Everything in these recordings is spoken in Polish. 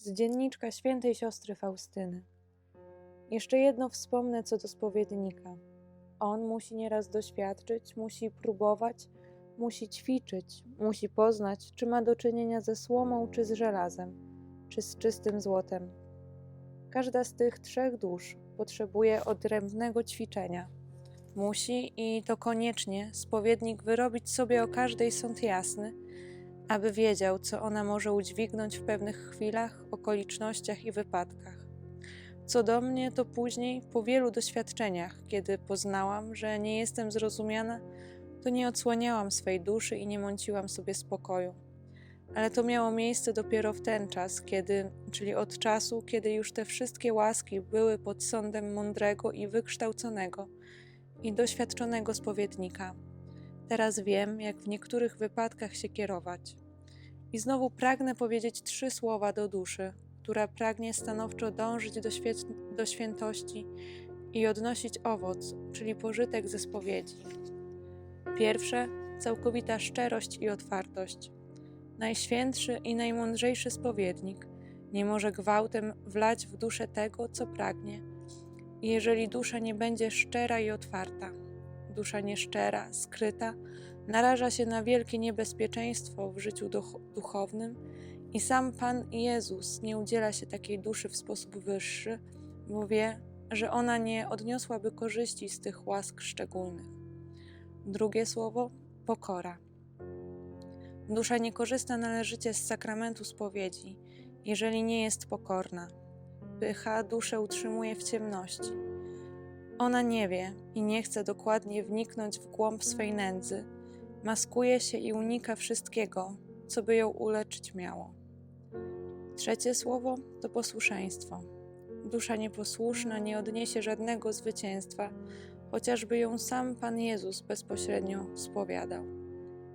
Z dzienniczka świętej siostry Faustyny. Jeszcze jedno wspomnę co do spowiednika. On musi nieraz doświadczyć, musi próbować, musi ćwiczyć, musi poznać, czy ma do czynienia ze słomą, czy z żelazem, czy z czystym złotem. Każda z tych trzech dusz potrzebuje odrębnego ćwiczenia. Musi i to koniecznie spowiednik wyrobić sobie o każdej sąd jasny, aby wiedział, co ona może udźwignąć w pewnych chwilach, okolicznościach i wypadkach. Co do mnie, to później, po wielu doświadczeniach, kiedy poznałam, że nie jestem zrozumiana, to nie odsłaniałam swej duszy i nie mąciłam sobie spokoju. Ale to miało miejsce dopiero w ten czas, kiedy, czyli od czasu, kiedy już te wszystkie łaski były pod sądem mądrego i wykształconego i doświadczonego spowiednika. Teraz wiem, jak w niektórych wypadkach się kierować. I znowu pragnę powiedzieć trzy słowa do duszy, która pragnie stanowczo dążyć do, do świętości i odnosić owoc, czyli pożytek ze spowiedzi. Pierwsze całkowita szczerość i otwartość. Najświętszy i najmądrzejszy spowiednik nie może gwałtem wlać w duszę tego, co pragnie, jeżeli dusza nie będzie szczera i otwarta. Dusza nieszczera, skryta, naraża się na wielkie niebezpieczeństwo w życiu duch- duchownym i sam Pan Jezus nie udziela się takiej duszy w sposób wyższy, bo wie, że ona nie odniosłaby korzyści z tych łask szczególnych. Drugie słowo pokora. Dusza nie korzysta należycie z sakramentu spowiedzi, jeżeli nie jest pokorna. Pycha duszę utrzymuje w ciemności. Ona nie wie i nie chce dokładnie wniknąć w głąb swej nędzy, maskuje się i unika wszystkiego, co by ją uleczyć miało. Trzecie słowo to posłuszeństwo. Dusza nieposłuszna nie odniesie żadnego zwycięstwa, chociażby ją sam Pan Jezus bezpośrednio spowiadał.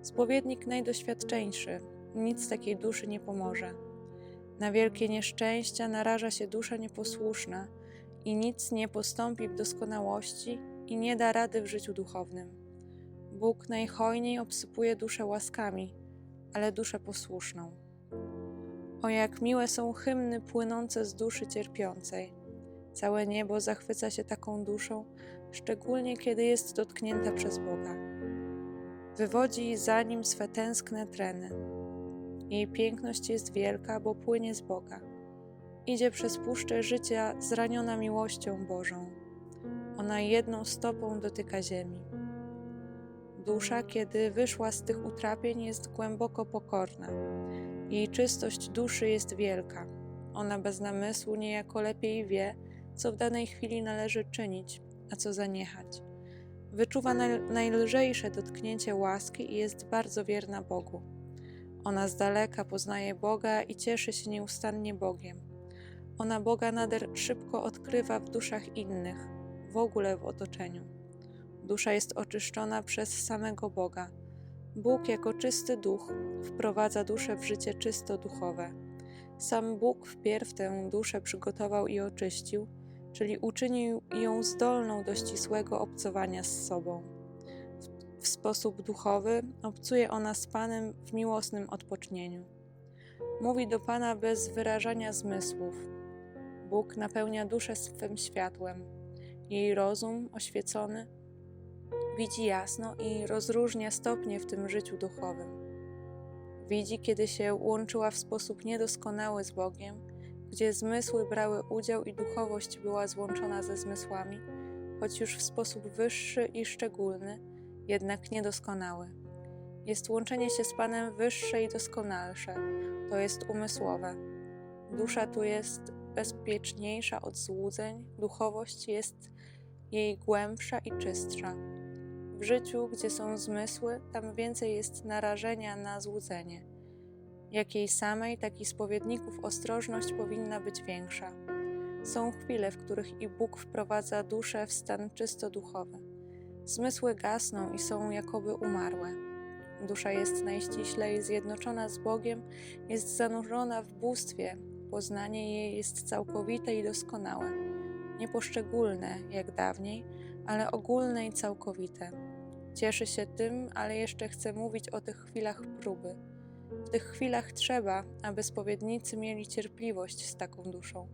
Spowiednik najdoświadczeńszy nic takiej duszy nie pomoże. Na wielkie nieszczęścia naraża się dusza nieposłuszna i nic nie postąpi w doskonałości i nie da rady w życiu duchownym. Bóg najhojniej obsypuje duszę łaskami, ale duszę posłuszną. O jak miłe są hymny płynące z duszy cierpiącej. Całe niebo zachwyca się taką duszą, szczególnie kiedy jest dotknięta przez Boga. Wywodzi za nim swe tęskne treny. Jej piękność jest wielka, bo płynie z Boga. Idzie przez puszczę życia zraniona miłością Bożą. Ona jedną stopą dotyka ziemi. Dusza, kiedy wyszła z tych utrapień, jest głęboko pokorna. Jej czystość duszy jest wielka. Ona bez namysłu niejako lepiej wie, co w danej chwili należy czynić, a co zaniechać. Wyczuwa naj- najlżejsze dotknięcie łaski i jest bardzo wierna Bogu. Ona z daleka poznaje Boga i cieszy się nieustannie Bogiem. Ona Boga nader szybko odkrywa w duszach innych, w ogóle w otoczeniu. Dusza jest oczyszczona przez samego Boga. Bóg jako czysty duch wprowadza duszę w życie czysto duchowe. Sam Bóg wpierw tę duszę przygotował i oczyścił, czyli uczynił ją zdolną do ścisłego obcowania z sobą. W, sposób duchowy obcuje ona z Panem w miłosnym odpocznieniu. Mówi do Pana bez wyrażania zmysłów. Bóg napełnia duszę swym światłem. Jej rozum oświecony widzi jasno i rozróżnia stopnie w tym życiu duchowym. Widzi, kiedy się łączyła w sposób niedoskonały z Bogiem, gdzie zmysły brały udział i duchowość była złączona ze zmysłami, choć już w sposób wyższy i szczególny, jednak niedoskonały. Jest łączenie się z Panem wyższe i doskonalsze, to jest umysłowe. Dusza tu jest bezpieczniejsza od złudzeń, duchowość jest jej głębsza i czystsza. W życiu, gdzie są zmysły, tam więcej jest narażenia na złudzenie. Jak jej samej, tak i spowiedników ostrożność powinna być większa. Są chwile, w których i Bóg wprowadza duszę w stan czysto duchowy. Zmysły gasną i są jakoby umarłe. Dusza jest najściślej zjednoczona z Bogiem, jest zanurzona w bóstwie, poznanie jej jest całkowite i doskonałe. Nie poszczególne, jak dawniej, ale ogólne i całkowite. Cieszy się tym, ale jeszcze chce mówić o tych chwilach próby. W tych chwilach trzeba, aby spowiednicy mieli cierpliwość z taką duszą,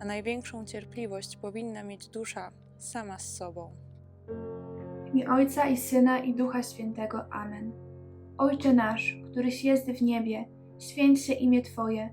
a największą cierpliwość powinna mieć dusza sama z sobą. W imię Ojca i Syna i Ducha Świętego. Amen. Ojcze nasz, któryś jest w niebie, święć się imię Twoje,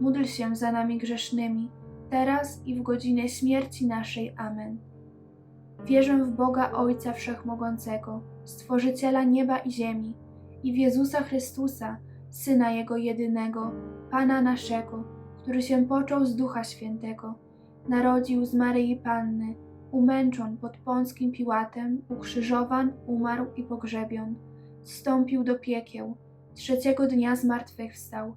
módl się za nami grzesznymi, teraz i w godzinę śmierci naszej. Amen. Wierzę w Boga Ojca Wszechmogącego, Stworzyciela nieba i ziemi, i w Jezusa Chrystusa, Syna Jego jedynego, Pana naszego, który się począł z Ducha Świętego, narodził z Maryi Panny, umęczon pod Pąckim Piłatem, ukrzyżowan, umarł i pogrzebion, wstąpił do piekieł, trzeciego dnia zmartwychwstał,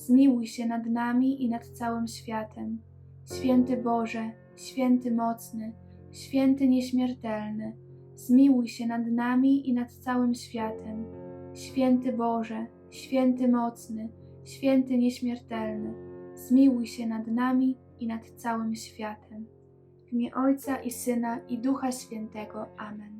zmiłuj się nad nami i nad całym światem. Święty Boże, święty mocny, święty nieśmiertelny, zmiłuj się nad nami i nad całym światem. Święty Boże, święty mocny, święty nieśmiertelny, zmiłuj się nad nami i nad całym światem. W imię Ojca i Syna i Ducha Świętego. Amen.